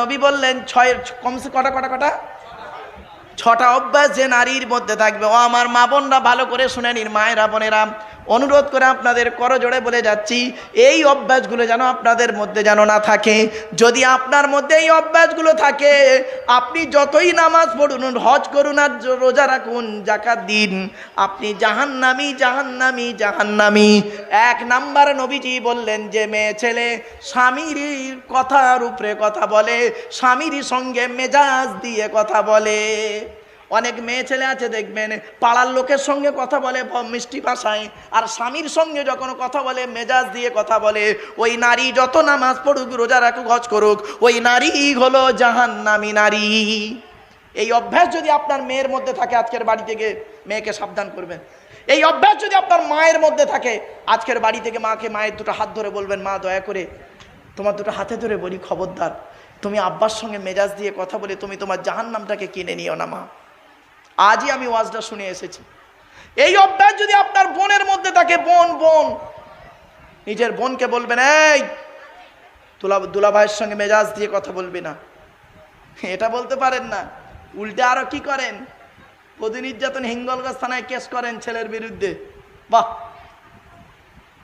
নবী বললেন ছয় কমসে কটা কটা কটা? ছটা অভ্যাস যে নারীর মধ্যে থাকবে। ও আমার মা বোনরা ভালো করে শুনে নিন, মায়েরা বোনেরা। অনুরোধ করে আপনাদের করজোড়ে বলে যাচ্ছি, এই অভ্যাসগুলো যেন আপনাদের মধ্যে যেন না থাকে। যদি আপনার মধ্যে এই অভ্যাসগুলো থাকে, আপনি যতই নামাজ পড়ুন, হজ করুন আর রোজা রাখুন জাকাত দিন, আপনি জাহান্নামি জাহান্নামি জাহান্নামি। এক নাম্বার নবীজি বললেন যে, মেয়ে ছেলে, স্বামীর কথার উপরে কথা বলে, স্বামীর সঙ্গে মেজাজ দিয়ে কথা বলে। অনেক মেয়ে ছেলে আছে, দেখবেন, পাড়ার লোকের সঙ্গে কথা বলে মিষ্টি ভাষায়। আর স্বামীর সঙ্গে যখন কথা বলে, মেজাজ দিয়ে কথা বলে, ওই নারী যত নামাজ পড়ুক, রোজা রাখুক, হজ করুক, ওই নারী হলো জাহান্নামী নারী। এই অভ্যাস যদি আপনার মেয়ের মধ্যে থাকে, আজকের বাড়ি থেকে মেয়েকে সাবধান করবেন। এই অভ্যাস যদি আপনার মায়ের মধ্যে থাকে, আজকের বাড়ি থেকে মাকে মায়ের দুটো হাত ধরে বলবেন, মা, দয়া করে তোমার দুটো হাতে ধরে বলি, খবরদার। তুমি আব্বার সঙ্গে মেজাজ দিয়ে কথা বলে, তুমি তোমার জাহান্নামটাকে কিনে নিও না, মা। আজই আমি ওয়াজটা শুনে এসেছি। এই অভ্যাস যদি আপনার বোনের মধ্যে থাকে, বোন বোন, নিজের বোনকে বলবেন, এই তুলা দুলা ভাইয়ের সঙ্গে মেজাজ দিয়ে কথা বলবি না। এটা বলতে পারেন না। উল্টে আরও কি করেন? প্রতি নির্যাতন হিঙ্গলগঞ্জ থানায় কেস করেন ছেলের বিরুদ্ধে। বাহ!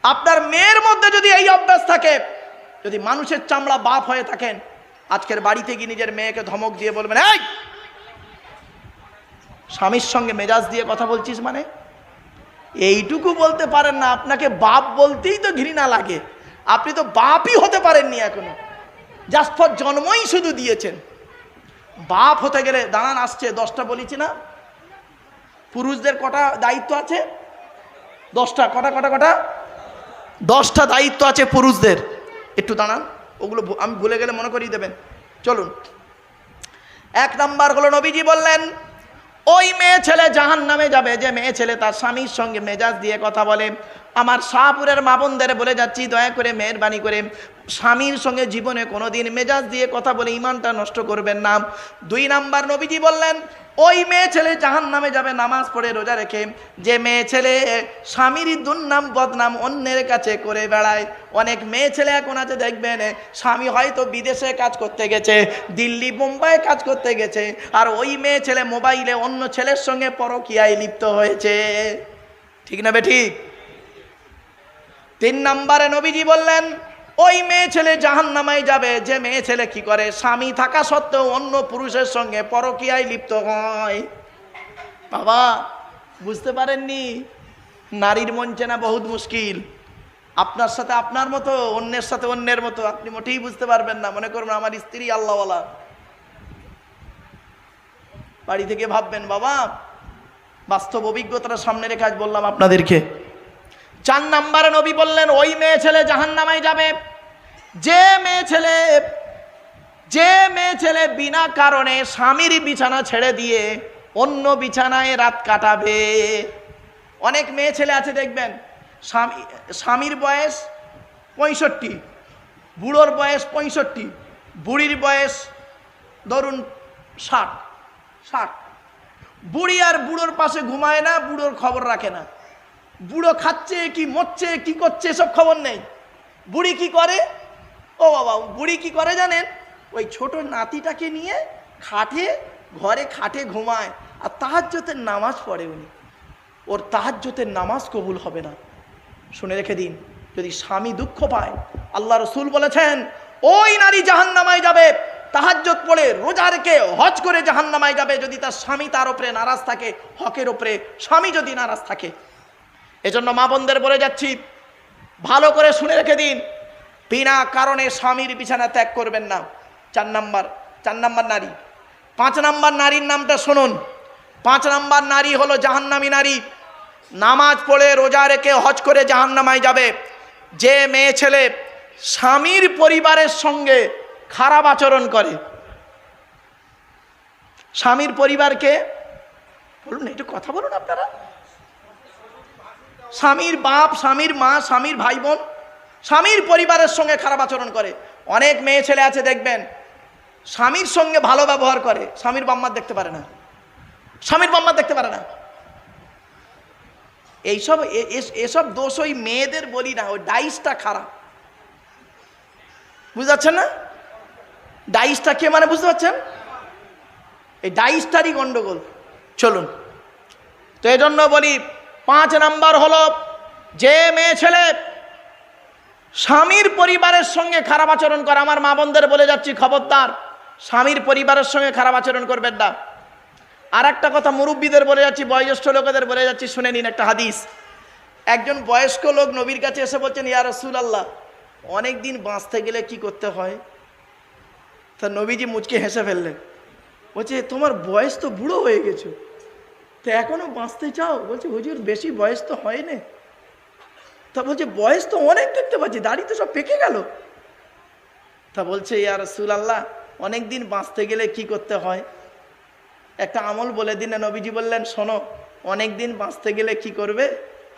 আপনার মেয়ের মধ্যে যদি এই অভ্যাস থাকে, যদি মানুষের চামড়া বাপ হয়ে থাকেন, আজকের বাড়িতে গিয়ে নিজের মেয়েকে ধমক দিয়ে বলবেন, এই স্বামীর সঙ্গে মেজাজ দিয়ে কথা বলছিস মানে? এইটুকু বলতে পারেন না, আপনাকে বাপ বলতেই তো ঘৃণা লাগে। আপনি তো বাপই হতে পারেননি এখনও। জাস্ট ফর জন্মই শুধু দিয়েছেন। বাপ হতে গেলে দাঁড়ান, আসছে, দশটা বলেছি না? পুরুষদের কটা দায়িত্ব আছে? দশটা, কটা কটা কটা? দশটা দায়িত্ব আছে পুরুষদের। একটু দাঁড়ান, ওগুলো আমি ভুলে গেলে মনে করিয়ে দেবেন। চলুন। এক নাম্বার হলো নবীজি বললেন ওই মেয়ে ছেলে জাহান নামে যাবে। যে মেয়ে ছেলে তার স্বামীর সঙ্গে মেজাজ দিয়ে কথা বলে, আমার শাহপুরের মা বোনদের বলে যাচ্ছি, দয়া করে মেহরবানি করে স্বামীর সঙ্গে জীবনে কোনোদিন মেজাজ দিয়ে কথা বলে ইমানটা নষ্ট করবেন না। দুই নাম্বার নবীজি বললেন, ওই মেয়ে ছেলে জাহান নামে যাবে, নামাজ পড়ে রোজা রেখে। যে মেয়ে ছেলে স্বামীর দুর্নাম, বদনাম অন্যের কাছে করে বেড়ায়। অনেক মেয়ে ছেলে এখন আছে, দেখবেন, স্বামী হয়তো বিদেশে কাজ করতে গেছে, দিল্লি মুম্বাইয়ে কাজ করতে গেছে, আর ওই মেয়ে ছেলে মোবাইলে অন্য ছেলের সঙ্গে পরকিয়ায় লিপ্ত হয়েছে। ঠিক না বে ঠিক? তিন নম্বরে নবীজি বললেন ওই মেয়ে ছেলে জাহান নামাই যাবে। যে মেয়ে ছেলে কি করে? স্বামী থাকা সত্ত্বেও অন্য পুরুষের সঙ্গে পরকিয়ায় লিপ্ত হয়। বাবা, বুঝতে পারেননি? নারীর মন চেনা বহুত মুশকিল। আপনার সাথে আপনার মতো, অন্যের সাথে অন্যের মতো। আপনি মোটেই বুঝতে পারবেন না। মনে করুন আমার স্ত্রী আল্লাহওয়ালা। বাড়ি থেকে ভাববেন, বাবা, বাস্তব অভিজ্ঞতাটা সামনে রেখে আজ বললাম আপনাদেরকে। চার নাম্বারে নবী বললেন, ওই মেয়ে ছেলে জাহান নামায় যাবে। যে মেয়ে ছেলে, যে মেয়ে ছেলে বিনা কারণে স্বামীর বিছানা ছেড়ে দিয়ে অন্য বিছানায় রাত কাটাবে। অনেক মেয়ে ছেলে আছে, দেখবেন, স্বামী, স্বামীর বয়স পঁয়ষট্টি, বুড়োর বয়স পঁয়ষট্টি, বুড়ির বয়স ধরুন ষাট ষাট। বুড়ি আর বুড়োর পাশে ঘুমায় না, বুড়োর খবর রাখে না। বুড়ো খাচ্ছে, কি মরছে, কি করছে এসব খবর নেই। বুড়ি কি করে? ও বাবা, বুড়ি কি করে জানেন? ওই ছোট নাতিটাকে নিয়ে খাটে, ঘরে খাটে ঘুমায়। আর তাহাজ্যতের নামাজ পড়ে উনি। ওর তাহাজ্যতের নামাজ কবুল হবে না। শুনে রেখে দিন, যদি স্বামী দুঃখ পায়, আল্লাহ রসুল বলেছেন, ওই নারী জাহান্নামায় যাবে তাহাজ্জত পড়ে রোজা রেখে হজ করে জাহান্নামায় যাবে। যদি তার স্বামী তার ওপরে নারাজ থাকে, হকের ওপরে স্বামী যদি নারাজ থাকে এজন্য মা বোনদের বলে যাচ্ছি, ভালো করে শুনে রেখে দিন। বিনা কারণে স্বামীর বিছানা ত্যাগ করবেন না। চার নাম্বার চার নাম্বার নারী। পাঁচ নাম্বার নারীর নামটা শুনুন। পাঁচ নাম্বার নারী হলো জাহান্নামী নারী। নামাজ পড়ে রোজা রেখে হজ করে জাহান্নামায় যাবে। যে মেয়ে ছেলে স্বামীর পরিবারের সঙ্গে খারাপ আচরণ করে। স্বামীর পরিবারকে বলুন একটু কথা বলুন আপনারা। স্বামীর বাপ, স্বামীর মা, স্বামীর ভাই বোন স্বামীর পরিবারের সঙ্গে খারাপ আচরণ করে। অনেক মেয়ে ছেলে আছে, দেখবেন, স্বামীর সঙ্গে ভালো ব্যবহার করে, স্বামীর বাম্মার দেখতে পারে না। স্বামীর বাম্মার দেখতে পারে না। এইসব এসব দোষ ওই মেয়েদের বলি না, ওই ডাইসটা খারাপ। বুঝতে পারছেন না? ডাইসটা কে মানে বুঝতে পারছেন? এই ডাইসটারই গন্ডগোল। চলুন। তো এই জন্য বলি পাঁচ নাম্বার হলো, যে মেয়ে ছেলে স্বামীর পরিবারের সঙ্গে খারাপ আচরণ করে, আমার মা বোনদের বলে যাচ্ছি, খবরদার, স্বামীর পরিবারের সঙ্গে খারাপ আচরণ করবেন না। আর একটা কথা, মুরব্বীদের বলে যাচ্ছি, বয়োজ্যেষ্ঠ লোকেদের বলে যাচ্ছি, শুনে নিন একটা হাদিস। একজন বয়স্ক লোক নবীর কাছে এসে বলছেন, ইয়া রসুল আল্লাহ অনেক দিন বাঁচতে গেলে কি করতে হয়? তা নবীজি মুচকে হেসে ফেললেন। বলছে, তোমার বয়স তো বুড়ো হয়ে গেছো। তো এখনও বাঁচতে চাও? বলছে, হুজুর, বেশি বয়স তো হয় হয়নি। তা বলছে, বয়স তো অনেক দেখতে পাচ্ছি, দাড়ি তো সব পেকে গেল। তা বলছে ইয়ার রসুল আল্লাহ অনেক দিন বাঁচতে গেলে কি করতে হয়? একটা আমল বলে দিন নবীজি বললেন, শোনো অনেক দিন বাঁচতে গেলে কি করবে?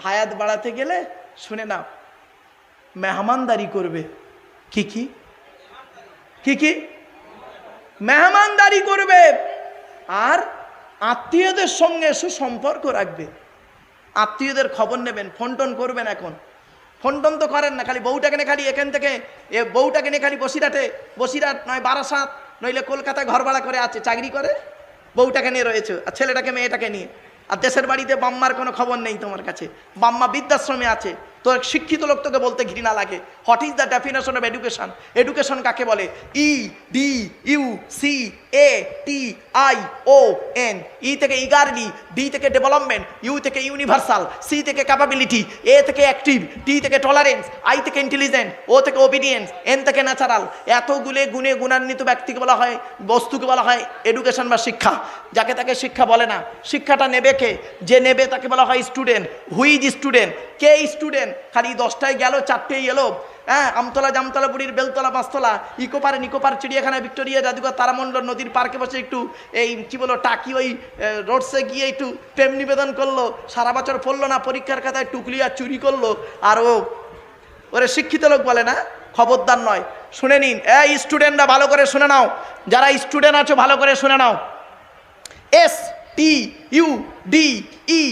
হায়াত বাড়াতে গেলে শুনে নাও, মেহমানদারি করবে। কি কি? কি কি? মেহমানদারি করবে। আর আত্মীয়দের সঙ্গে সুসম্পর্ক রাখবে। আত্মীয়দের খবর নেবেন ফোন টোন করবেন এখন। ফোন টোন তো করেন না, খালি বউটাকে নিয়ে খালি এখান থেকে, এ বউটাকে নিয়ে খালি বসিরাটে বসিরাট নয় বারাসাত, নইলে কলকাতায় ঘর ভাড়া করে আছে, চাকরি করে? বউটাকে নিয়ে রয়েছে, আর ছেলেটাকে, মেয়েটাকে নিয়ে। আর দেশের বাড়িতে বাম্মার কোনো খবর নেই তোমার কাছে। বাম্মা বৃদ্ধাশ্রমে আছে তোর শিক্ষিত লোক তোকে বলতে ঘৃণা লাগে। What is the definition of education education কাকে বলে? E D U C A T I O N ই থেকে ইগারলি ডি থেকে ডেভেলপমেন্ট ইউ থেকে ইউনিভার্সাল সি থেকে ক্যাপাবিলিটি এ থেকে অ্যাক্টিভ টি থেকে টলারেন্স আই থেকে ইন্টেলিজেন্ট ও থেকে ওবিডিয়েন্স এন থেকে ন্যাচারাল এতগুলো গুণে গুণান্বিত ব্যক্তিকে বলা হয়, বস্তুকে বলা হয় এডুকেশন বা শিক্ষা। যাকে তাকে শিক্ষা বলে না। শিক্ষাটা নেবে কে? যে নেবে তাকে বলা হয় স্টুডেন্ট হুইজ স্টুডেন্ট কে স্টুডেন্ট খালি দশটায় গেল চারটেই এলো। হ্যাঁ আমতলা, জামতলা, বুড়ির বেলতলা, পাঁচতলা ইকো পারে নিকো পার চিড়িয়াখানা ভিক্টোরিয়া, জাদুঘর, তারামণ্ডল নদীর পার্কে বসে একটু এই, কি বলো টাকি ওই রোডসে গিয়ে একটু প্রেম নিবেদন করল। সারা বছর পড়ল না, পরীক্ষার খাতায় টুকলি আর চুরি করল। আর ও, ওরে শিক্ষিত লোক বলে না, খবরদার নয়। শুনে নিন, এই স্টুডেন্টরা ভালো করে শুনে নাও। যারা স্টুডেন্ট আছো, ভালো করে শুনে নাও। S T U D E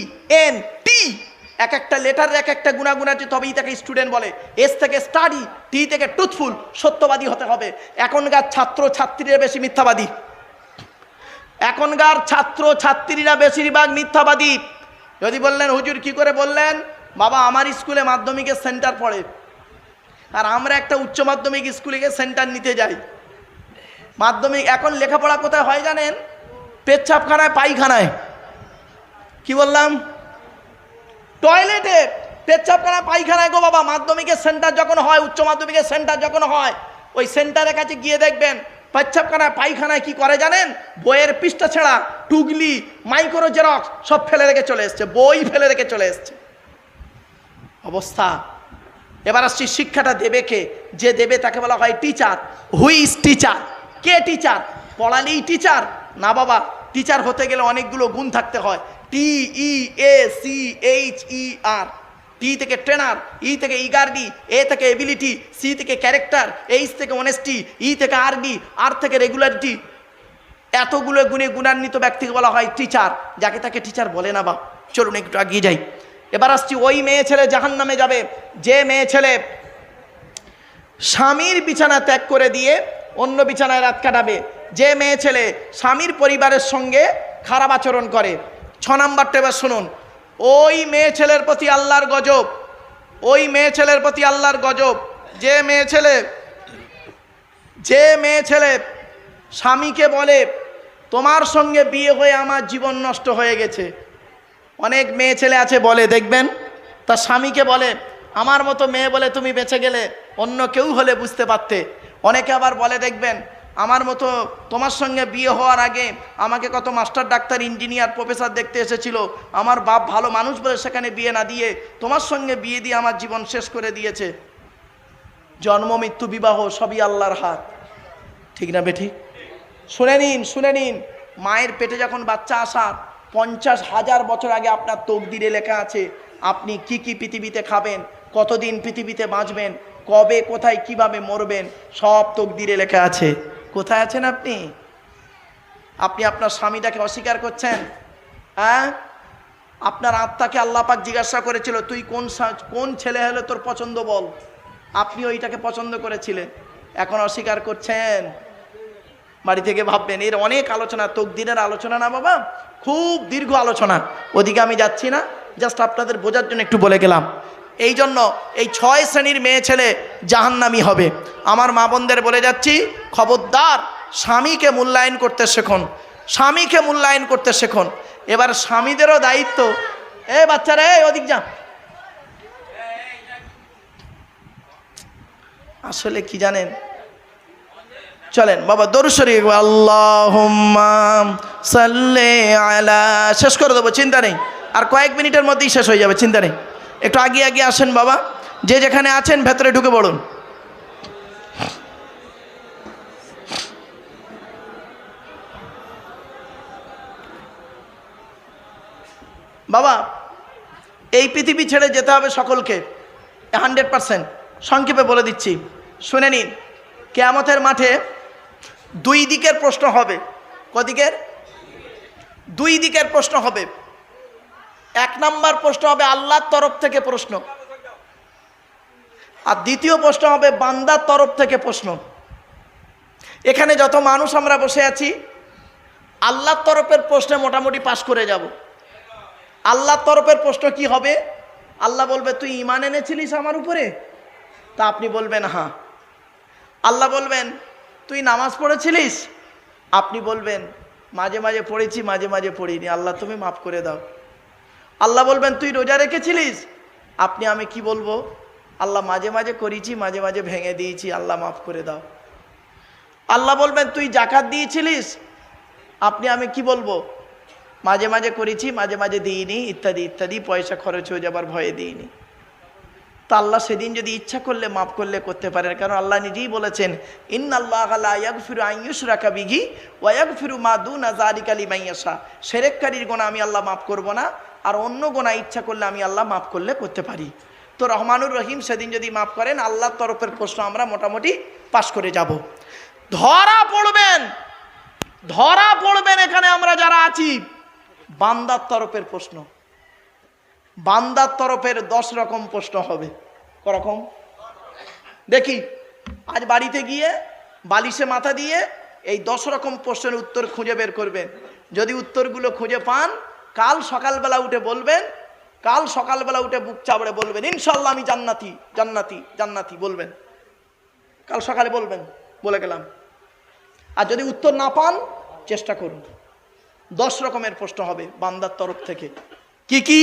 N T এক একটা লেটার এক একটা গুণাগুণ আছে তবেই তাকে স্টুডেন্ট বলে। এস থেকে স্টাডি টি থেকে ট্রুথফুল সত্যবাদী হতে হবে। এখনকার ছাত্র ছাত্রীরা বেশি মিথ্যাবাদী। এখনকার ছাত্র ছাত্রীরা বেশিরভাগ মিথ্যাবাদী। যদি বললেন, হুজুর, কি করে বললেন? বাবা, আমার স্কুলে মাধ্যমিকের সেন্টার পড়ে। আর আমরা একটা উচ্চ মাধ্যমিক স্কুলে গিয়ে সেন্টার নিতে যাই। মাধ্যমিক, এখন লেখাপড়া কোথায় হয় জানেন? পেচ্ছাপখানায়, পায়খানায়। কি বললাম? টয়লেটে পেচ্ছাপখানা পায়খানায় গো বাবা, মাধ্যমিকের সেন্টার যখন হয়, উচ্চ মাধ্যমিকের সেন্টার যখন হয়, ওই সেন্টারের কাছে গিয়ে দেখবেন পেচ্ছাপখানায় পায়খানায় কি করে জানেন? বইয়ের পৃষ্ঠা ছেঁড়া, টুগলি মাইক্রো জেরক্স সব ফেলে রেখে চলে এসছে, বই ফেলে রেখে চলে এসছে। অবস্থা। এবার আসছি, শিক্ষাটা দেবে কে? যে দেবে তাকে বলা হয় টিচার হুইজ টিচার কে টিচার পড়ালেই টিচার না বাবা টিচার হতে গেলে অনেকগুলো গুণ থাকতে হয়। টি ই এ সি এইচ ই আর টি থেকে ট্রেনার ই থেকে ইগারডি এ থেকে এবিলিটি সি থেকে ক্যারেক্টার এইচ থেকে অনেস্টি ই থেকে আরডি আর থেকে রেগুলারিটি এতগুলো গুণে গুণান্বিত ব্যক্তিকে বলা হয় টিচার যাকে তাকে টিচার বলে না বা চলুন একটু এগিয়ে যাই। এবার আসছি, ওই মেয়ে ছেলে জাহান নামে যাবে। যে মেয়ে ছেলে স্বামীর বিছানা ত্যাগ করে দিয়ে অন্য বিছানায় রাত কাটাবে। যে মেয়ে ছেলে স্বামীর পরিবারের সঙ্গে খারাপ আচরণ করে। ছ নাম্বারটা এবার শুনুন। ওই মেয়ে ছেলের প্রতি আল্লাহর গজব, ওই মেয়ে ছেলের প্রতি আল্লাহর গজব। যে মেয়ে ছেলে, যে মেয়ে ছেলে স্বামীকে বলে, তোমার সঙ্গে বিয়ে হয়ে আমার জীবন নষ্ট হয়ে গেছে। অনেক মেয়ে ছেলে আছে, বলে, দেখবেন? তার স্বামীকে বলে, আমার মতো মেয়ে বলে তুমি বেঁচে গেলে অন্য কেউ হলে বুঝতে পারতে। অনেকে আবার বলে, দেখবেন? আমার মতো তোমার সঙ্গে বিয়ে হওয়ার আগে আমাকে কত মাস্টার, ডাক্তার, ইঞ্জিনিয়ার, প্রফেসর দেখতে এসেছিল। আমার বাপ ভালো মানুষ বলে সেখানে বিয়ে না দিয়ে তোমার সঙ্গে বিয়ে দিয়ে আমার জীবন শেষ করে দিয়েছে। জন্ম, মৃত্যু, বিবাহ সবই আল্লাহর হাত। ঠিক না বেঠিক শুনে নিন শুনে নিন। মায়ের পেটে যখন বাচ্চা আসার পঞ্চাশ হাজার বছর আগে আপনার তকদিরে লেখা আছে, আপনি কি কি পৃথিবীতে খাবেন, কতদিন পৃথিবীতে বাঁচবেন, কবে, কোথায়, কীভাবে মরবেন, সব তকদিরে লেখা আছে। কোথায় আছেন আপনি? আপনি আপনার স্বামীটাকে অস্বীকার করছেন? হ্যাঁ? আপনার আত্মাকে আল্লাপাক জিজ্ঞাসা করেছিল, তুই কোন কোন ছেলে হলে তোর পছন্দ বল? আপনি ওইটাকে পছন্দ করেছিলেন। এখন অস্বীকার করছেন। বাড়ি থেকে ভাববেন, এর অনেক আলোচনা তকদিনের আলোচনা না বাবা? খুব দীর্ঘ আলোচনা। ওদিকে আমি যাচ্ছি না। জাস্ট আপনাদের বোঝার জন্য একটু বলে গেলাম। এই জন্য এই ছয় শ্রেণির মেয়ে ছেলে জাহান্নামি হবে। আমার মা বোনদের বলে যাচ্ছি, খবরদার, স্বামীকে মূল্যায়ন করতে শেখুন। স্বামীকে মূল্যায়ন করতে শেখুন। এবার স্বামীদেরও দায়িত্ব। এ বাচ্চারা এই ওদিক যা। আসলে কি জানেন? চলেন, বাবা দরুশরী আল্লাহ সাল্লে আলা, শেষ করে দেবো, চিন্তা নেই। আর কয়েক মিনিটের মধ্যেই শেষ হয়ে যাবে, চিন্তা নেই। একটু আগে আগে আসেন বাবা। যে যেখানে আছেন, ভেতরে ঢুকে পড়ুন। বাবা, এই পৃথিবী ছেড়ে যেতে হবে সকলকে। Hundred percent. সংক্ষেপে বলে দিচ্ছি। শুনে নিন, কেয়ামতের মাঠে দুই দিকের প্রশ্ন হবে। কদিকের? দুই দিকের প্রশ্ন হবে। এক নাম্বার প্রশ্ন হবে আল্লাহর তরফ থেকে প্রশ্ন। আর দ্বিতীয় প্রশ্ন হবে বান্দার তরফ থেকে প্রশ্ন। এখানে যত মানুষ আমরা বসে আছি, আল্লাহর তরফের প্রশ্নে মোটামুটি পাশ করে যাব। আল্লাহর তরফের প্রশ্ন কি হবে? আল্লাহ বলবে, তুই ইমান এনেছিলিস আমার উপরে? তা আপনি বলবেন হ্যাঁ। আল্লাহ বলবেন, তুই নামাজ পড়েছিলিস? আপনি বলবেন, মাঝে মাঝে পড়েছি, মাঝে মাঝে পড়িনি। আল্লাহ, তুমি মাফ করে দাও। আল্লাহ বলবেন, তুই রোজা রেখেছিলিস? আপনি, আমি কি বলব? আল্লাহ মাঝে মাঝে করেছি, মাঝে মাঝে ভেঙে দিয়েছি। আল্লাহ মাফ করে দাও। আল্লাহ বলবেন, তুই জাকাত দিয়েছিলিস? আপনি, আমি কি বলব? মাঝে মাঝে করেছি, মাঝে মাঝে দিইনি, ইত্যাদি ইত্যাদি, পয়সা খরচ হয়ে যাবার ভয়ে দিইনি। তা আল্লাহ সেদিন যদি ইচ্ছা করলে, মাফ করলে করতে পারেন। কারণ আল্লাহ নিজেই বলেছেন ইন আল্লাহ আয়াক ফিরু আইয়ুস রাখা বিঘি ওয়াক ফিরু মা দু নাজারিক আলী মাইয়াসা সেরেককারীর গোনা আমি আল্লাহ মাফ করব না। আর অন্য গোনা ইচ্ছা করলে আমি আল্লাহ মাফ করলে করতে পারি। তো রহমানুর রহিম সেদিন যদি মাফ করেন, আল্লাহর তরফের প্রশ্ন আমরা মোটামুটি পাশ করে যাব। ধরা পড়বেন ধরা পড়বেন এখানে আমরা যারা আছি, বান্দার তরফের প্রশ্ন। বান্দার তরফের দশ রকম প্রশ্ন হবে। করকম? দেখি, আজ বাড়িতে গিয়ে বালিশে মাথা দিয়ে এই দশ রকম প্রশ্নের উত্তর খুঁজে বের করবেন। যদি উত্তরগুলো খুঁজে পান কাল সকালবেলা উঠে বলবেন, কাল সকালবেলা উঠে বুক চাবড়ে বলবেন ইনশাল্লাহ আমি জান্নাতি জান্নাতি জান্নাতি বলবেন। কাল সকালে বলবেন, বলে গেলাম। আর যদি উত্তর না পান, চেষ্টা করুন। দশ রকমের প্রশ্ন হবে বান্দার তরফ থেকে। কি কি?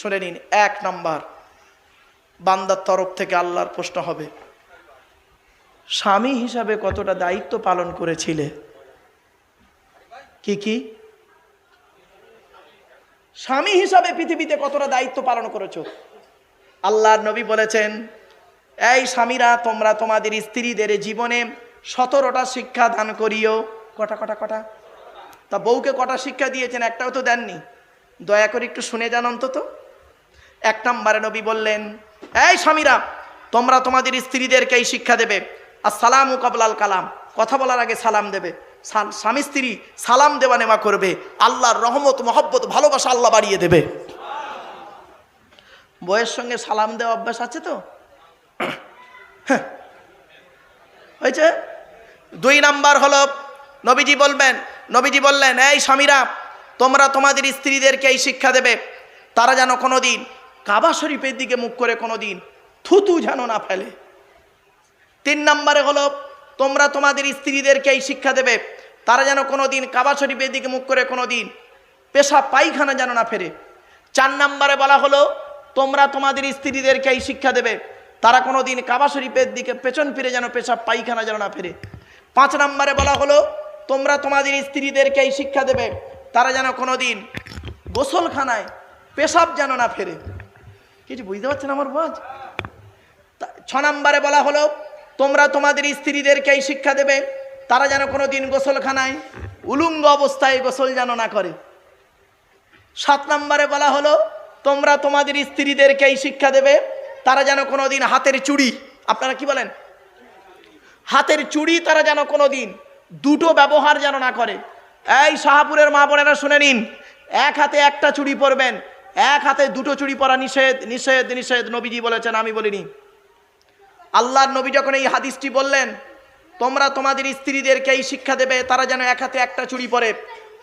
শুনে নিন, এক নাম্বার, বান্দার তরফ থেকে আল্লাহর প্রশ্ন হবে, স্বামী হিসাবে কতটা দায়িত্ব পালন করেছিলে? কি কি? স্বামী হিসাবে পৃথিবীতে কতটা দায়িত্ব পালন করেছ? আল্লাহর নবী বলেছেন, এই স্বামীরা, তোমরা তোমাদের স্ত্রীদের জীবনে সতেরোটা শিক্ষা দান করিও। কটা কটা কটা? তা বউকে কটা শিক্ষা দিয়েছেন একটাও তো দেননি। দয়া করে একটু শুনে যান অন্তত। এক নম্বরে নবী বললেন, এই স্বামীরা, তোমরা তোমাদের স্ত্রীদেরকে এই শিক্ষা দেবে। আর সালাম কাবলাল কালাম। কথা বলার আগে সালাম দেবে। স্বামী স্ত্রী সালাম দেওয়া নেওয়া করবে, আল্লাহর রহমত, মহব্বত, ভালোবাসা আল্লাহ বাড়িয়ে দেবে। বইয়ের সঙ্গে সালাম দেওয়া অভ্যাস আছে তো? হ্যাঁ। হয়েছে? দুই নাম্বার হলো, নবীজি বলবেন, নবীজি বললেন, এই স্বামীরা, তোমরা তোমাদের স্ত্রীদেরকে এই শিক্ষা দেবে। তারা যেন কোনো দিন কাবা শরীফের দিকে মুখ করে কোনো দিন থুতু যেন না ফেলে। তিন নম্বরে হলো তোমরা তোমাদের স্ত্রীদেরকে এই শিক্ষা দেবে। তারা যেন কোনো দিন কাবা শরীফের দিকে মুখ করে কোনো দিন পেশা পায়খানা যেন না ফেরে। চার নম্বরে বলা হলো, তোমরা তোমাদের স্ত্রীদেরকে এই শিক্ষা দেবে। তারা কোনো দিন কাবা শরীফের দিকে পেছন ফিরে যেন পেশাব পায়খানা যেন না ফেরে। পাঁচ নম্বরে বলা হলো, তোমরা তোমাদের স্ত্রীদেরকে এই শিক্ষা দেবে। তারা যেন কোনো দিন গোসলখানায় পেশাব যেন না ফেরে। কিছু বুঝতে পারছেন আমার বাজ ছ নম্বরে বলা হলো তোমরা তোমাদের স্ত্রীদেরকে এই শিক্ষা দেবে, তারা যেন কোনো দিন গোসলখানায় উলুঙ্গ অবস্থায় গোসল যেন না করে। সাত নম্বরে বলা হলো, তোমরা তোমাদের স্ত্রীদেরকে এই শিক্ষা দেবে, তারা যেন কোনো দিন হাতের চুড়ি, আপনারা কি বলেন? হাতের চুড়ি তারা যেন কোনো দিন দুটো ব্যবহার যেন না করে। এই শাহাপুরের মা বোনেরা শুনে নিন, এক হাতে একটা চুড়ি পরবেন, এক হাতে দুটো চুড়ি পরা নিষেধ নিষেধ নিষেধ, নবীজি বলেছেন, আমি বলিনি। আল্লাহর নবী যখন এই হাদিসটি বললেন, তোমরা তোমাদের স্ত্রীদেরকে এই শিক্ষা দেবে, তারা যেন এক হাতে একটা চুড়ি পরে।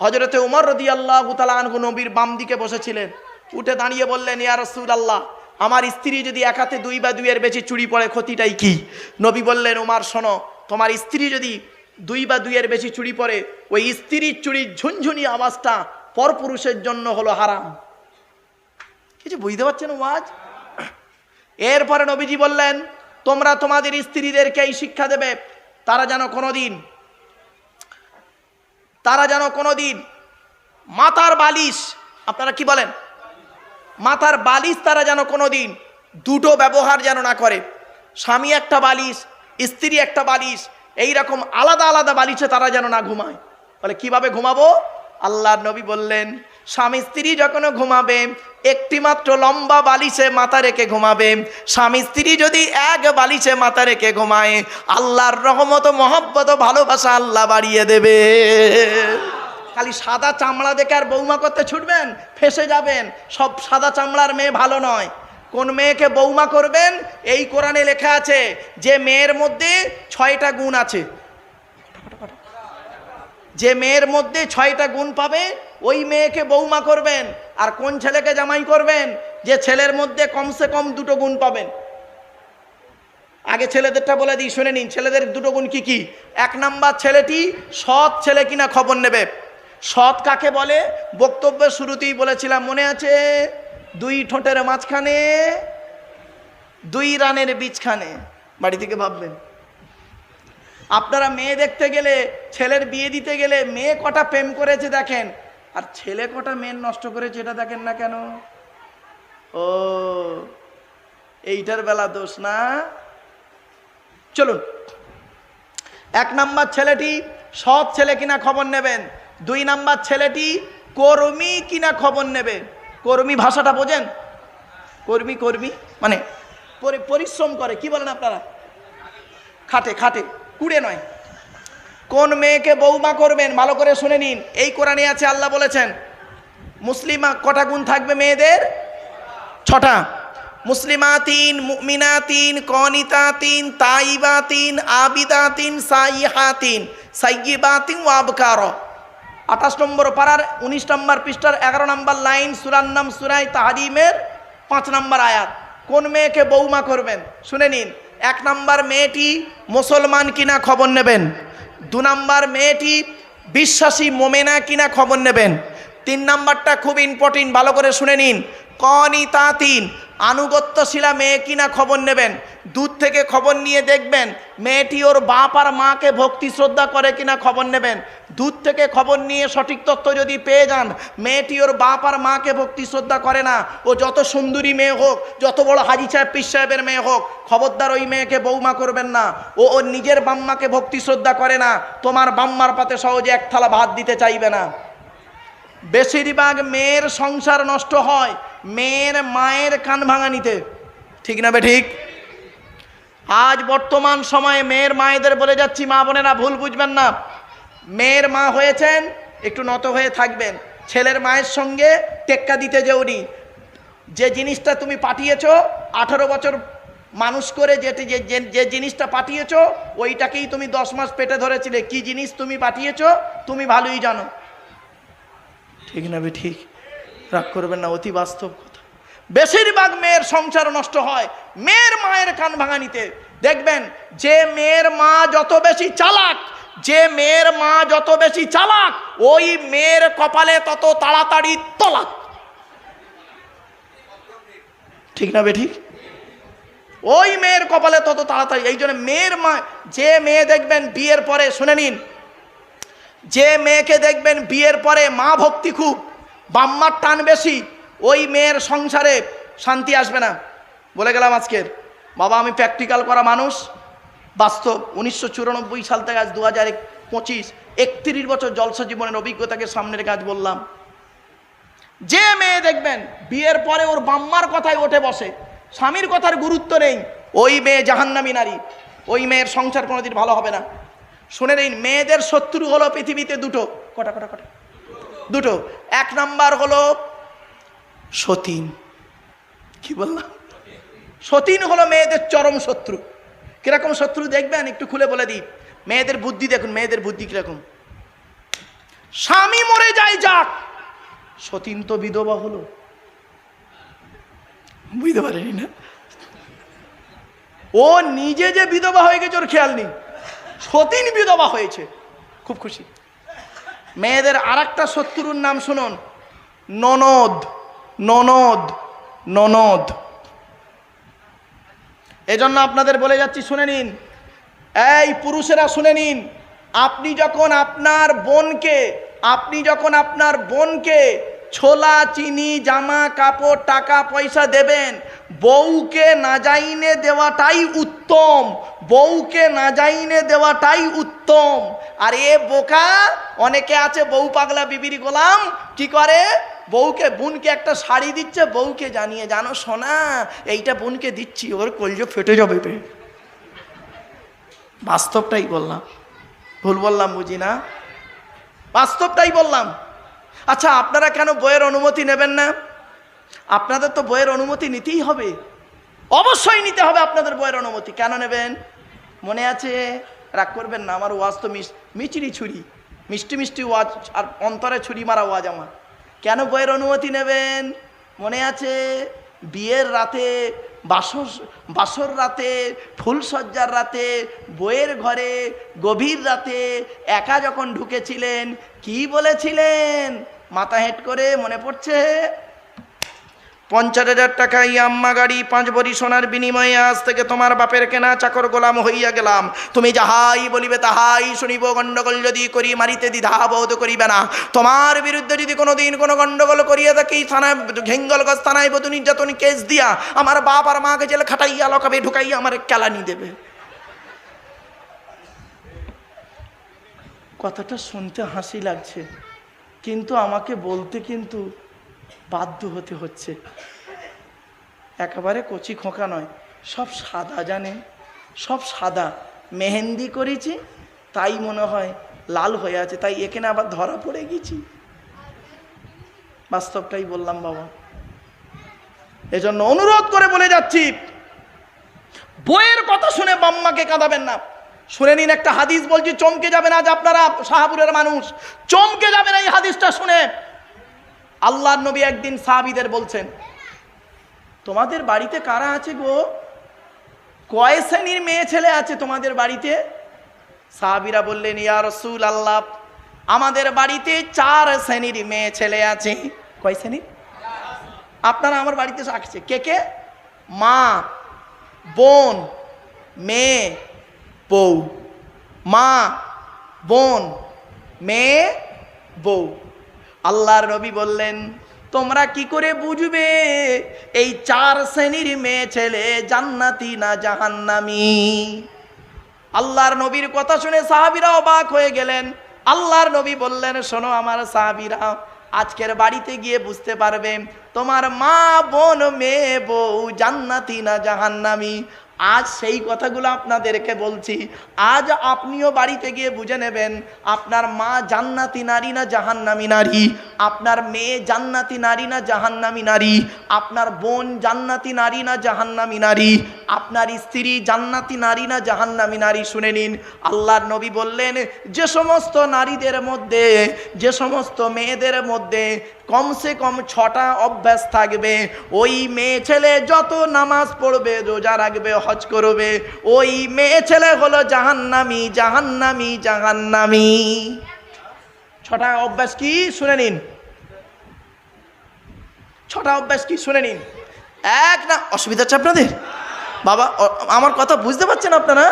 হজরতে উমর রদি আল্লাহ আনহু নবীর বাম দিকে বসেছিলেন। উঠে দাঁড়িয়ে বললেন, ইয়া রসুল আল্লাহ আমার স্ত্রী যদি এক হাতে দুই বা দুইয়ের বেশি চুড়ি পরে, ক্ষতিটাই কি? নবী বললেন, উমার, শোনো, তোমার স্ত্রী যদি দুই বা দুইয়ের বেশি চুড়ি পরে, ওই স্ত্রীর চুড়ির ঝুনঝুনি আওয়াজটা পরপুরুষের জন্য হলো হারাম। কিছু বুঝতে পারছেন ওয়াজ? এরপরে নবীজি বললেন তোমরা তোমাদের স্ত্রীদেরকে এই শিক্ষা দেবে, তারা যেন কোনোদিন, তারা যেন কোনোদিন মাথার বালিশ, আপনারা কি বলেন? মাথার বালিশ তারা যেন কোনোদিন দুটো ব্যবহার যেন না করে। স্বামী একটা বালিশ, স্ত্রী একটা বালিশ এই রকম আলাদা আলাদা বালিশে তারা যেন না ঘুমায়। বলে, কীভাবে ঘুমাবো? আল্লাহর নবী বললেন স্বামী স্ত্রী যখন ঘুমাবে, একটি মাত্র লম্বা বালিশে মাথা রেখে ঘুমাবে। স্বামী স্ত্রী যদি এক বালিশে মাথা রেখে ঘুমায়, আল্লাহর রহমত মহব্বত ভালোবাসা আল্লাহ বাড়িয়ে দেবে। খালি সাদা চামড়া দেখে আর বৌমা করতে ছুটবেন, ফেসে যাবেন। সব সাদা চামড়ার মেয়ে ভালো নয়। কোন মেয়েকে বৌমা করবেন, এই কোরআনে লেখা আছে, যে মেয়ের মধ্যে ছয়টা গুণ আছে। যে মেয়ের মধ্যে ছয়টা গুণ পাবে ওই মেয়েকে বৌমা করবেন আর কোন ছেলেকে জামাই করবেন যে ছেলের মধ্যে কমসে কম দুটো গুণ পাবেন? আগে ছেলেদেরটা বলে দিই, শুনে নিন, ছেলেদের দুটো গুণ কি কি? এক নাম্বার ছেলেটি সৎ ছেলে কিনা খবর নেবে। সৎ কাকে বলে? বক্তব্যের শুরুতেই বলেছিলাম, মনে আছে? দুই ঠোঁটের মাঝখানে, দুই রানের বীজখানে। বাড়ি থেকে ভাববেন। আপনারা মেয়ে দেখতে গেলে, ছেলের বিয়ে দিতে গেলে মেয়ে কটা প্রেম করেছে দেখেন? আর ছেলে কটা মেন নষ্ট করেছে এটা দেখেন না কেন? ও, এইটার বেলা দোষ না? চলুন। এক নাম্বার ছেলেটি সৎ ছেলে কিনা খবর নেবেন। দুই নাম্বার ছেলেটি কর্মী কিনা খবর নেবে। কর্মী ভাষাটা বোঝেন? কর্মী কর্মী মানে পরিশ্রম করে। কি বলেন আপনারা? খাটে খাটে, কুড়ে নয়। কোন মেয়েকে বৌমা করবেন? ভালো করে শুনে নিন। এই কোরআনে আছে, আল্লাহ বলেছেন, মুসলিমা কটা গুণ থাকবে মেয়েদের? ছটা। মুসলিমা তিন মুমিনা তিন কনিতা তিন তাইবা মুসলিমাতিন, মুমিনাতিন, কনিতাতিন, তাইবাতিন, আবিদাতিন, সাইহাতিন সাইয়িবাতিন ওয়াবকার আঠাশ নম্বর পাড়ার, উনিশ নম্বর পৃষ্ঠার, এগারো নম্বর লাইন, সুরার নাম সুরাই তাহারিমের পাঁচ নম্বর আয়াত। কোন মেয়েকে বৌমা করবেন? শুনে নিন। এক নম্বর মেয়েটি মুসলমান কিনা খবর নেবেন। দু নাম্বার মেয়েটি বিশ্বাসী মোমেনা কিনা খবর নেবেন। তিন নাম্বারটা খুব ইম্পর্টেন্ট ভালো করে শুনে নিন। কনি তা তিন আনুগত্যশীলা মেয়ে কিনা খবর নেবেন? দূর থেকে খবর নিয়ে দেখবেন, মেয়েটি ওর বাপ আর মাকে ভক্তি শ্রদ্ধা করে কিনা খবর নেবেন? দূর থেকে খবর নিয়ে সঠিক তথ্য যদি পেয়ে যান, মেয়েটি ওর বাপ আর মাকে ভক্তি শ্রদ্ধা করে না। ও যত সুন্দরী মেয়ে হোক, যত বড় হাজি সাহেব, পীর সাহেবের মেয়ে হোক, খবরদার ওই মেয়েকে বৌমা করবেন না। ও ওর নিজের বাম্মাকে ভক্তি শ্রদ্ধা করে না। তোমার বাম্মার পাতে সহজে এক থালা ভাত দিতে চাইবে না। বেশিরভাগ মেয়ের সংসার নষ্ট হয়। মেয়ের মায়ের কান ভাঙানিতে ঠিক না বে ঠিক? আজ বর্তমান সময়ে মেয়ের মায়েদের বলে যাচ্ছি, মা বোনেরা ভুল বুঝবেন না। মেয়ের মা হয়েছেন, একটু নত হয়ে থাকবেন। ছেলের মায়ের সঙ্গে টেক্কা দিতে যেওনি যে জিনিসটা তুমি পাঠিয়েছ, আঠারো বছর মানুষ করে যেটি যে, যে- জিনিসটা পাঠিয়েছ, ওইটাকেই তুমি দশ মাস পেটে ধরেছিলে। কি জিনিস তুমি পাঠিয়েছ, তুমি ভালোই জানো। ঠিক না ঠিক? রাগ করবেন না, অতি বাস্তব কথা। বেশিরভাগ মেয়ের সংসার নষ্ট হয়, মেয়ের মায়ের কান ভাঙানিতে। দেখবেন, যে মেয়ের মা যত বেশি চালাক, যে মেয়ের মা যত বেশি চালাক, ওই মেয়ের কপালে তত তাড়াতাড়ি তলাক। ঠিক না বে ঠিক ওই মেয়ের কপালে তত তাড়াতাড়ি, এই জন্য মেয়ের মা, যে মেয়ে দেখবেন বিয়ের পরে, শুনে নিন, যে মেয়েকে দেখবেন বিয়ের পরে মা ভক্তি খুব বাম্মার টান বেশি, ওই মেয়ের সংসারে শান্তি আসবে না। বলে গেলাম আজকের, বাবা আমি প্র্যাকটিক্যাল করা মানুষ। বাস্তব, উনিশশো চুরানব্বই সাল থেকে আজ দু হাজার পঁচিশ, একত্রিশ বছর জলসা জীবনের অভিজ্ঞতাকে সামনের কাজ বললাম। যে মেয়ে দেখবেন, বিয়ের পরে ওর বাম্মার কথায় ওঠে বসে, স্বামীর কথার গুরুত্ব নেই, ওই মেয়ে জাহান্নামী নারী, ওই মেয়ের সংসার কোনোদিন ভালো হবে না। শুনে নিন, মেয়েদের শত্রু হলো পৃথিবীতে দুটো, কটা কটা কটা? দুটো। এক নাম্বার হলো সতীন। কি বললাম? সতীন হলো মেয়েদের চরম শত্রু। কীরকম শত্রু দেখবেন? একটু খুলে বলে দিই। মেয়েদের বুদ্ধি দেখুন, মেয়েদের বুদ্ধি কীরকম? স্বামী মরে যায়, যাক। সতীন তো বিধবা হলো। বুঝতে পারেনি না? ও নিজে যে বিধবা হয়ে গেছে, ওর খেয়াল নেই। সতীন বিধবা হয়েছে। খুব খুশি। মেয়েদের আর একটা শত্রুর নাম শুনুন। ননদ ননদ ননদ। এজন্য আপনাদের বলে যাচ্ছি, শুনে নিন। এই পুরুষেরা, শুনে নিন। আপনি যখন আপনার বোনকে, আপনি যখন আপনার বোনকে ছোলা, চিনি, জামা, কাপড়, টাকা, পয়সা দেবেন। বউকে না যাইনে দেওয়াটাই উত্তম। বউকে না যাইনে দেওয়াটাই উত্তম। আর এ বোকা, অনেকে আছে বউ পাগলা, বিবির গোলাম। কি করে? বউকে, বোনকে একটা শাড়ি দিচ্ছে, বউকে জানিয়ে, জানো সোনা, এইটা বোনকে দিচ্ছি, ওর কলজো ফেটে যাবে বাস্তবটাই বললাম। ভুল বললাম, বুঝি না? বাস্তবটাই বললাম। আচ্ছা আপনারা কেন বইয়ের অনুমতি নেবেন না? আপনাদের তো বইয়ের অনুমতি নিতেই হবে। অবশ্যই নিতে হবে আপনাদের বইয়ের অনুমতি। কেন নেবেন? মনে আছে? রাগ করবেন না, আমার ওয়াজ তো মিচিরি ছুরি। মিষ্টি মিষ্টি ওয়াজ আর অন্তরে ছুরি মারা ওয়াজ আমার। কেন বইয়ের অনুমতি নেবেন? মনে আছে? বিয়ের রাতে, বাসর বাসর রাতে ফুলসজ্জার রাতে, বইয়ের ঘরে, গভীর রাতে একা যখন ঢুকেছিলেন, কি বলেছিলেন? মাথা হেঁট করে মনে পড়ছে, পঞ্চাশ হাজার টাকা ইয়াম্মা গাড়ি, পাঁচ বড়ি সোনার বিনিময়ে আজ থেকে তোমার বাপের কেনা চাকর গোলাম হইয়া গেলাম। তুমি যাহাই বলিবে তাহাই শুনিব, গণ্ডগোল যদি করি মারিতে দ্বিধা বোধ করিবে না। তোমার বিরুদ্ধে যদি কোনো দিন কোনো গণ্ডগোল করিয়া থাকি, থানায়, ঘেঙ্গলগঞ্জ থানায় বধু নির্যাতন কেস দিয়া আমার বাপ আর মাকে জেলে খাটাইয়া লকাবে, ঢুকাইয়া আমার কেলানি দেবে। কথাটা শুনতে হাসি লাগছে। কিন্তু আমাকে বলতে কিন্তু বাধ্য হতে হচ্ছে। একেবারে কচি খোঁকা নয়, সব সাদা জানেন সব সাদা। মেহেন্দি করেছি, তাই মনে হয় লাল হয়ে আছে, তাই এখানে আবার ধরা পড়ে গেছি। বাস্তবটাই বললাম বাবা। এজন্য অনুরোধ করে বলে যাচ্ছি, বইয়ের কথা শুনে বাম্মাকে কাঁদাবেন না। শুনে নিন, একটা হাদিস বলছি, চমকে যাবেন আজ আপনারা শাহাপুরের মানুষ। চমকে যাবেন এই হাদিসটা শুনে। আল্লাহর নবী একদিন সাহাবিদের বলছেন, তোমাদের বাড়িতে কারা আছে গো? কয় শ্রেণির মেয়ে ছেলে আছে তোমাদের বাড়িতে? সাহাবিরা বললেন, ইয়া রসুল আল্লাহ আমাদের বাড়িতে চার শ্রেণির মেয়ে ছেলে আছে। কয় শ্রেণির? আপনারা আমার বাড়িতে আসছে। কে কে? মা, বোন, মেয়ে বউ। মা, বোন, মেয়ে, বউ। আল্লাহর নবী বললেন, তোমরা কি করে বুঝবে? এই চার শ্রেণির মেয়ে ছেলে জান্নাতি না জাহান্নামি? আল্লাহর নবীর কথা শুনে সাহাবিরা অবাক হয়ে গেলেন। আল্লাহর নবী বললেন, শোনো আমার সাহাবিরা, আজকের বাড়িতে গিয়ে বুঝতে পারবে, তোমার মা, বোন, মেয়ে, বউ জান্নাতি না জাহান্নামি। আজ সেই কথাগুলো আপনাদেরকে বলছি। আজ আপনিও বাড়িতে গিয়ে বুঝে নেবেন, আপনার মা জান্নাতি নারী না জাহান্নামি নারী? আপনার মেয়ে জান্নাতি নারী না জাহান্নামি নারী? আপনার বোন জান্নাতি নারী না জাহান্নামি নারী? আপনার স্ত্রী জান্নাতি নারী না জাহান্নামি নারী? শুনে নিন। আল্লাহর নবী বললেন, যে সমস্ত নারীদের মধ্যে, যে সমস্ত মেয়েদের মধ্যে কমসে কম ছটা অভ্যাস থাকবে। ওই মেয়ে ছেলে যত নামাজ পড়বে, রোজা রাখবে, হজ করবে, ওই মেয়ে ছেলে হলো জাহান্নামি জাহান্নামি জাহান্নামি। ছটা অভ্যাস কি? শুনে নিন। ছটা অভ্যাস কি? শুনে নিন। এক না, অসুবিধা হচ্ছে আপনাদের? বাবা আমার কথা বুঝতে পারছেন আপনারা?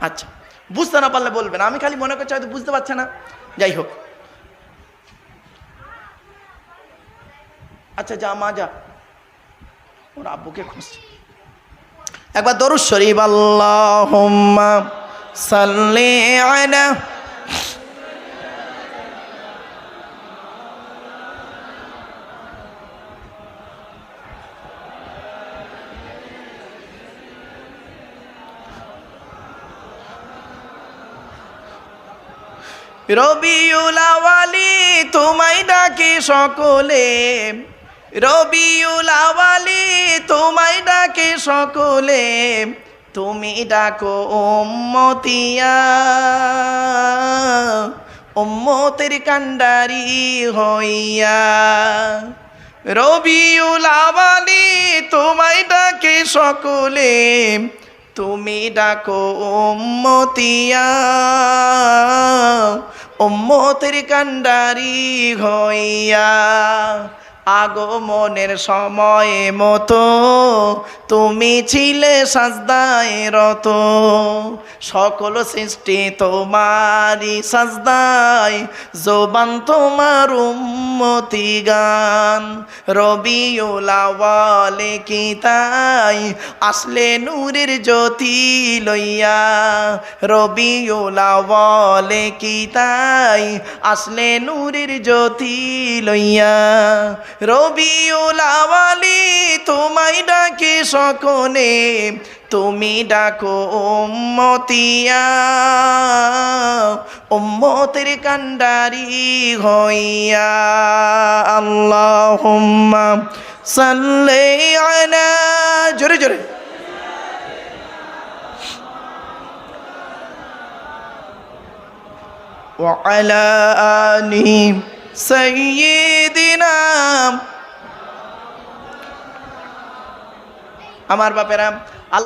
আচ্ছা বুঝতে না পারলে বলবেন। আমি খালি মনে করছি হয়তো বুঝতে পারছে না। যাই হোক। আচ্ছা যা, মা, যা। ওর আব্বুকে খুঁজছে একবার দরুদ শরীফ, আল্লাহুম্মা সাল্লি রবিউল তোমায় ডাকে সকলে। রবিউল আওয়ালি, তোমায় ডাকে সকলে, তুমি ডাকো উম্মতিয়া। উম্মতের কান্ডারি হইয়া। রবিউল আওয়ালি, তোমায় ডাকে সকলে, তুমি ডাকো উম্মতিয়া। উম্মতের কান্ডারি হইয়া। আগমনের সময় মতো তুমি ছিলে সাজদায় রত। সকল সৃষ্টি তোমারই সাজদায়, জোবান তোমার উম্মতি গান। রবিউল আওয়ালে কি তাই? আসলে নূরের জ্যোতি লইয়া। রবিউল আওয়ালে কি তাই? আসলে নূরের জ্যোতি লইয়া। রবিউল আওয়ালি তোমায় ডাকে সকলে তুমি ডাকো উম্মতিয়া উম্মতের কান্ডারি হইয়া আল্লাহুম্মা সাল্লি আলা জোরে জোরে وعلى آل সৈয়দিনা আমার বাপেরা